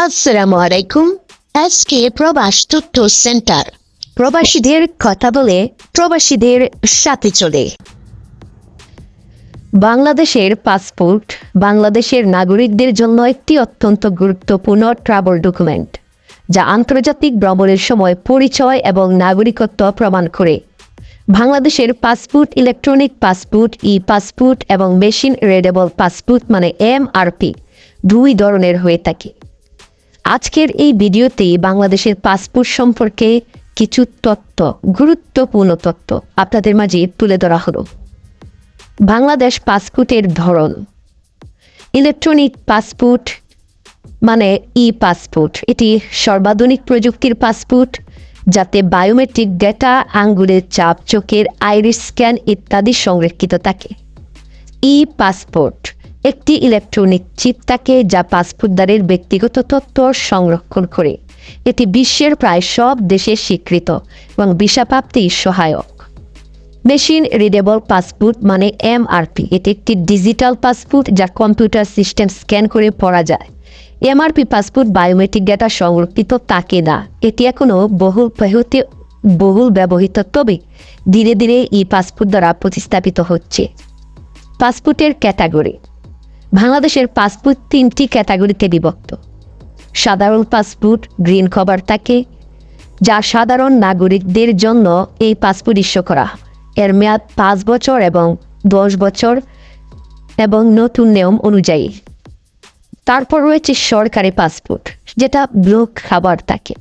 আসসালামু আলাইকুম আজকে প্রবাস তথ্য সেন্টার। প্রবাসীদের কথা বলে প্রবাসীদের সাথে চলে। বাংলাদেশের পাসপোর্ট বাংলাদেশের নাগরিকদের জন্য একটি অত্যন্ত গুরুত্বপূর্ণ ট্রাভেল ডকুমেন্ট যা আন্তর্জাতিক ভ্রমণের সময় পরিচয় এবং নাগরিকত্ব প্রমাণ করে। বাংলাদেশের passport electronic passport e passport এবং মেশিন রেডেবল পাসপোর্ট মানে এমআরপি দুই ধরনের হয়ে থাকে। আজকের এই ভিডিওতে বাংলাদেশের পাসপোর্ট সম্পর্কে কিছু তথ্য, গুরুত্বপূর্ণ তথ্য আপনাদের মাঝে তুলে ধরা হলো। বাংলাদেশ পাসপোর্টের ধরন। ইলেকট্রনিক পাসপোর্ট মানে ই পাসপোর্ট এটি সর্বাধুনিক প্রযুক্তির পাসপোর্ট, যাতে বায়োমেট্রিক ডেটা আঙ্গুলের চাপ, চোখের আইরিস স্ক্যান ইত্যাদি সংরক্ষিত থাকে। ই পাসপোর্ট একটি ইলেকট্রনিক চিপ থাকে যা পাসপোর্টদারের ব্যক্তিগত তথ্য সংরক্ষণ করে। এটি বিশ্বের প্রায় সব দেশে স্বীকৃত এবং ভিসাপ্রাপ্তি সহায়ক। মেশিন রিডেবল পাসপোর্ট মানে এমআরপি। এটি একটি ডিজিটাল পাসপোর্ট যা কম্পিউটার সিস্টেম স্ক্যান করে পড়া যায়। এমআরপি পাসপোর্ট বায়োমেট্রিক ডেটা সংরক্ষিত থাকে না। এটি এখনও বহুল ব্যাহতি বহুল ব্যবহৃত, তবে ধীরে ধীরে ই পাসপোর্ট দ্বারা প্রতিস্থাপিত হচ্ছে। পাসপোর্টের ক্যাটাগরি। বাংলাদেশের পাসপোর্ট তিনটি ক্যাটাগরিতে বিভক্ত। সাধারণ পাসপোর্ট, গ্রিন কভার থাকে, যা সাধারণ নাগরিকদের জন্য এই পাসপোর্ট ইস্যু করা। এর মেয়াদ পাঁচ বছর এবং দশ বছর এবং নতুন নিয়ম অনুযায়ী। তারপর রয়েছে সরকারি পাসপোর্ট, যেটা ব্লু খাবার থাকে।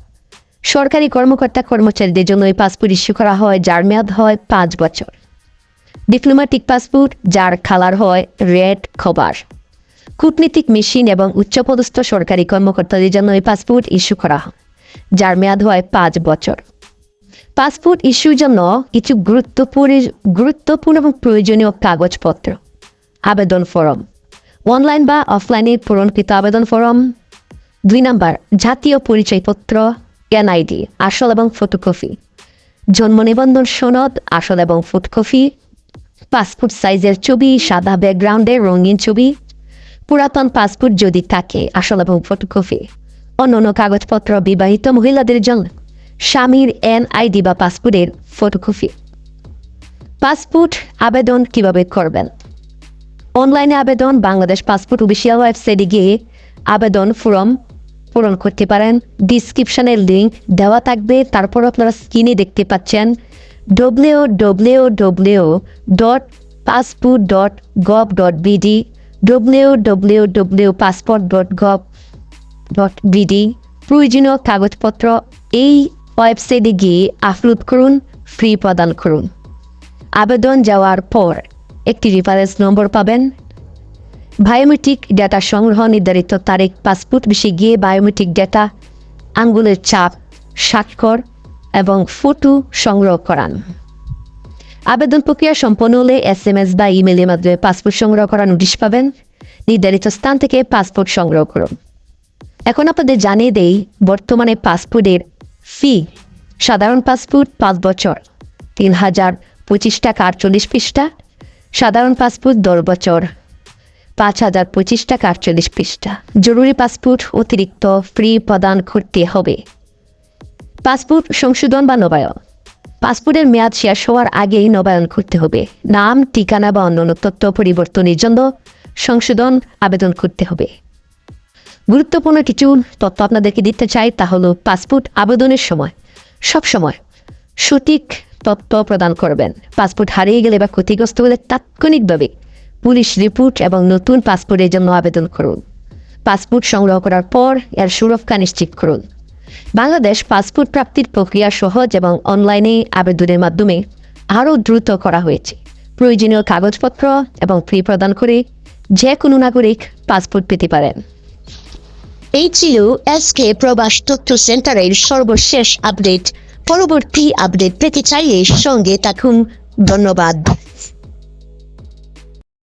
সরকারি কর্মকর্তা কর্মচারীদের জন্য এই পাসপোর্ট ইস্যু করা হয়, যার মেয়াদ হয় পাঁচ বছর। ডিপ্লোম্যাটিক পাসপোর্ট যার কালার হয় রেড খবর কূটনীতিক মেশিন এবং উচ্চপদস্থ সরকারি কর্মকর্তাদের জন্য এই পাসপোর্ট ইস্যু করা হয়, যার মেয়াদ হয় পাঁচ বছর। পাসপোর্ট ইস্যুর জন্য কিছু গুরুত্বপূর্ণ গুরুত্বপূর্ণ এবং প্রয়োজনীয় কাগজপত্র, আবেদন ফরম, অনলাইন বা অফলাইনে পূরণকৃত আবেদন ফরম, দুই নাম্বার, জাতীয় পরিচয়পত্র, এনআইডি, আসল এবং ফটোকপি, জন্ম নিবন্ধন সনদ, আসল এবং ফটোকপি, পাসপোর্ট সাইজের ছবি, সাদা ব্যাকগ্রাউন্ডের রঙিন ছবি পুরাতন পাসপোর্ট যদি থাকে, আসল এবং ফটোকপি। অন্যান্য কাগজপত্র বিবাহিত মহিলাদের জন্য স্বামীর এনআইডি বা পাসপোর্টের ফটোকপি। পাসপোর্ট আবেদন কীভাবে করবেন? অনলাইনে আবেদন বাংলাদেশ পাসপোর্ট অফিসিয়াল ওয়েবসাইটে গিয়ে আবেদন ফর্ম পূরণ করতে পারেন। ডিসক্রিপশনের লিঙ্ক দেওয়া থাকবে। তারপর আপনারা স্ক্রিনে দেখতে পাচ্ছেন W W W dot passport dot gov dot BD W W W passport gov BD প্রয়োজনীয় কাগজপত্র এই ওয়েবসাইটে গিয়ে আপলোড করুন ফ্রি প্রদান করুন। আবেদন যাওয়ার পর একটি রেফারেন্স নম্বর পাবেন। বায়োমেট্রিক ডেটা সংগ্রহ নির্ধারিত তারিখ পাসপোর্ট বেশি গিয়ে বায়োমেট্রিক ডেটা আঙ্গুলের চাপ, স্বাক্ষর এবং ফটো সংগ্রহ করান। আবেদন প্রক্রিয়া সম্পন্ন হলে এস এম এস বা ইমেলের মাধ্যমে পাসপোর্ট সংগ্রহ করার নোটিশ পাবেন। নির্ধারিত স্থান থেকে পাসপোর্ট সংগ্রহ করুন। এখন আপনাদের জানিয়ে দেই, বর্তমানে পাসপোর্টের ফি, সাধারণ পাসপোর্ট পাঁচ বছর, তিন হাজার পঁচিশ টাকা আটচল্লিশ পৃষ্ঠা, সাধারণ পাসপোর্ট দশ বছর, পাঁচ হাজার পঁচিশ টাকা আটচল্লিশ পৃষ্ঠা। জরুরি পাসপোর্ট অতিরিক্ত ফ্রি প্রদান করতে হবে। পাসপোর্ট সংশোধন বা নবায়ন। পাসপোর্টের মেয়াদ শেষ হওয়ার আগেই নবায়ন করতে হবে। নাম, ঠিকানা বা অন্যান্য তথ্য পরিবর্তনের জন্য সংশোধন, আবেদন করতে হবে। গুরুত্বপূর্ণ কিছু তথ্য আপনাদেরকে দিতে চাই তা হলো পাসপোর্ট আবেদনের সময়। সব সময় সঠিক তথ্য প্রদান করবেন। পাসপোর্ট হারিয়ে গেলে বা ক্ষতিগ্রস্ত হলে তাৎক্ষণিকভাবে পুলিশ রিপোর্ট এবং নতুন পাসপোর্টের জন্য আবেদন করুন। পাসপোর্ট সংগ্রহ করার পর এর সুরক্ষা নিশ্চিত করুন। বাংলাদেশ পাসপোর্ট প্রাপ্তির প্রক্রিয়া সহজ এবং অনলাইনে আবেদনের মাধ্যমে আরও দ্রুত করা হয়েছে। প্রয়োজনীয় কাগজপত্র এবং ফি প্রদান করে যে কোনো নাগরিক পাসপোর্ট পেতে পারেন। এই ছিল এসকে প্রবাস তথ্য সেন্টারের সর্বশেষ আপডেট। পরবর্তী আপডেট পেতে চাইলে সঙ্গে থাকুন। ধন্যবাদ।